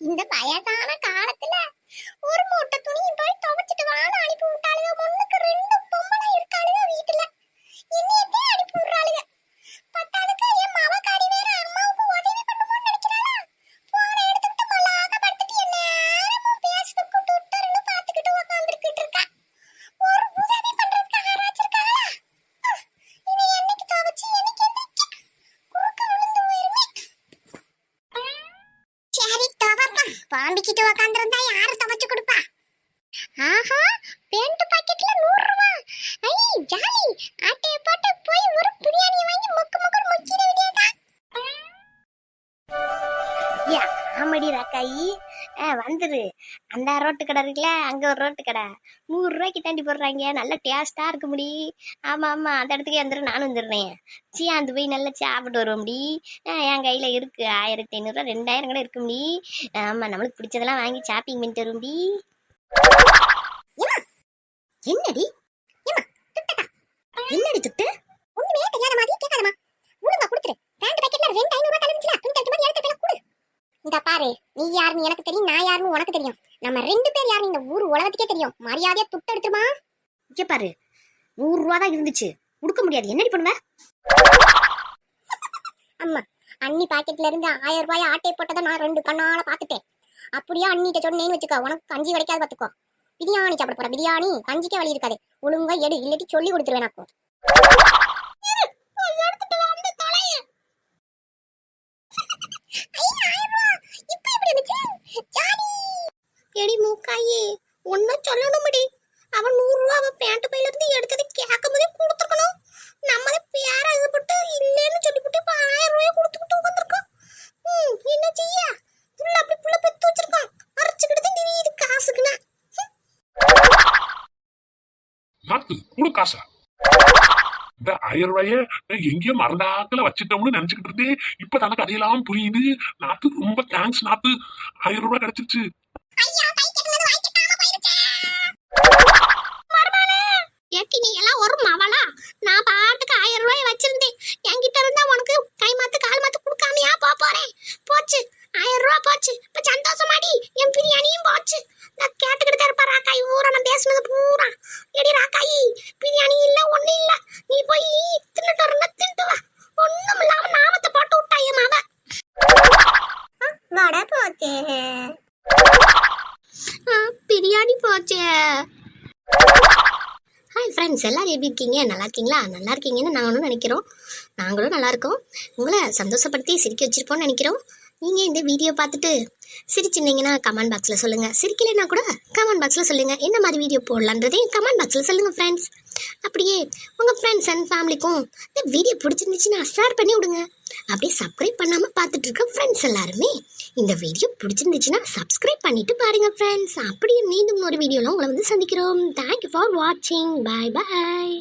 இந்த வயசான காலத்துல பாம்பிக்கிட்டு உக்காந்துருந்தா யாரு துவைச்சு கொடுப்பா? ஆஹா பேண்ட் பாக்கெட்ல நூறு ரூபா. ஐ ஜாலி. ஆட்டைய போட்டு போய் ஒரு பிரியாணி வாங்கி முக்கு முக்கு ஆமாடி ராக்காயி. ஆ வந்துரு. அந்த ரோட்டு கடை இருக்குல்ல அங்கே ஒரு ரோட்டு கடை. நூறு ரூபாய்க்கு தாண்டி போடுறாங்க. நல்லா டேஸ்ட்டாக இருக்கு முடி. ஆமாம் ஆமாம் அந்த இடத்துக்கு வந்துடும் நானும் வந்துடுறேன். சீ அந்த போய் நல்லா சாப்பிட்டு வருவோம் முடி. ஆ, என் கையில் இருக்குது ஆயிரத்தி ஐநூறுரூவா ரெண்டாயிரம் கூட இருக்கு முடி. ஆமாம் நம்மளுக்கு பிடிச்சதெல்லாம் வாங்கி ஷாப்பிங் பண்ணிட்டு வரும் முடி. என்னடி ஏம்மா, துட்டடா. என்னடி துட்டு ஒண்ணுமே தெரியாத மாதிரி கேட்காதமா ஒழுங்கா கொடுத்துரு பேண்ட் பாக்கெட்ல ரெண்டு ஐநூறு ரூபாய் கலந்துச்சுல துணி தட்டு மாதிரி எடுத்து கூட இந்த பாரு நீ யாருன்னு எனக்கு தெரியும் நான் யாருன்னு உனக்கு தெரியும். நம்ம ரெண்டு பேர் யாருன்னு இந்த ஊர் உலகத்துக்கே தெரியும். மரியாதையா துட்டு எடுத்துமா இங்க பாரு. நூறு ரூபா தான் இருந்துச்சு. கொடுக்க முடியாது. என்னடி பண்ணுவ? அம்மா அண்ணி பாக்கெட்ல இருந்து ஆயிரம் ரூபாய் ஆட்டை போட்டதை நான் ரெண்டு கண்ணால பாத்துட்டேன் அப்படியே அண்ணிட்ட சொன்னேன்னு வச்சுக்கோ உனக்கு கஞ்சி கிடைக்காது பாத்துக்கோ பிரியாணி சாப்பிட போற. பிரியாணி கஞ்சிக்கே வழி இருக்காது. ஒழுங்கா எடு. இல்லாட்டி சொல்லி கொடுத்துருவேன் நான் எடி மூக்காயி ஒன்னும் சொல்லணும்டி. அவன் நூறு ரூபா அவன் பேண்ட் பையில இருந்து எடுத்தது கேட்கும் போதே கொடுத்துருக்கணும். நம்மளே பேர இதுபட்டு இல்லைன்னு சொல்லிவிட்டு இப்போ ஆயிரம் ரூபாய் கொடுத்துக்கிட்டு உட்காந்துருக்கோம் ம் என்ன செய்ய? புள்ள அப்படி புள்ள பெத்து வச்சிருக்கான். அரைச்சுக்கிட்டு இது காசுக்குன்னா நாத்து கூட காசா. இந்த ஆயிரம் ரூபாய எங்கேயோ மறந்தாக்கல வச்சிட்டோம்னு நினைச்சுக்கிட்டு இருந்தேன் இப்ப தனக்கு அதையெல்லாம் புரியுது. நாத்து ரொம்ப தேங்க்ஸ் நாத்து. ஆயிரம் ரூபாய் கிடைச்சிருச்சு. ஏட்டி நீ எல்லாம் ஒரு மவளா? நான் பாட்டுக்கு ஆயிரம் ரூபாய் வச்சிருந்தேன். என்கிட்ட இருந்தா உனக்கு கை மாத்து கால் மாத்து கொடுக்காமையா? போ போறேன். போச்சு. ஆயிரம் ரூபாய் போச்சு. இப்ப சந்தோஷமாடி. என் பிரியாணியும் போச்சு. நான் கேட்டுக்கிட்டு தான் இருப்பா ராக்காய். ஊரா நான் பேசுனது பூரா. எடி ராக்காயி பிரியாணி இல்ல ஒண்ணு இல்ல. நீ போய் தின்னுட்டு வரணும் தின்ட்டு வா. ஒண்ணும் இல்லாம நாமத்தை போட்டு விட்டாய மாவ. வடை போச்சே. பிரியாணி போச்சே. ஹாய் ஃப்ரெண்ட்ஸ் எல்லோரும் எப்படி இருக்கீங்க? நல்லா இருக்கீங்களா? நல்லா இருக்கீங்கன்னு நாங்களும் நினைக்கிறோம். நாங்களும் நல்லா இருக்கோம். உங்களை சந்தோஷப்படுத்தி சிரிக்க வச்சிருப்போம்னு நினைக்கிறோம். நீங்கள் இந்த வீடியோ பார்த்துட்டு சிரிச்சிருந்தீங்கன்னா கமெண்ட் பாக்ஸில் சொல்லுங்கள் சிரிக்கலைன்னா கூட கமெண்ட் பாக்ஸில் சொல்லுங்கள் என்ன மாதிரி வீடியோ போடலான்றதையும் கமெண்ட் பாக்ஸில் சொல்லுங்கள் ஃப்ரெண்ட்ஸ் அப்படியே உங்கள் ஃப்ரெண்ட்ஸ் அண்ட் ஃபேமிலிக்கும் இந்த வீடியோ பிடிச்சிருந்துச்சுன்னா ஷேர் பண்ணி விடுங்க. அப்படியே சப்ஸ்கிரைப் பண்ணாமல் பார்த்துட்டு இருக்க ஃப்ரெண்ட்ஸ் எல்லாருமே இந்த வீடியோ பிடிச்சிருந்துச்சுன்னா சப்ஸ்கிரைப் பண்ணிவிட்டு பாருங்கள் ஃப்ரெண்ட்ஸ் அப்படியே மீண்டும் ஒரு வீடியோவில் உங்களை வந்து சந்திக்கிறோம். தேங்க்யூ ஃபார் வாட்சிங் பாய் பாய்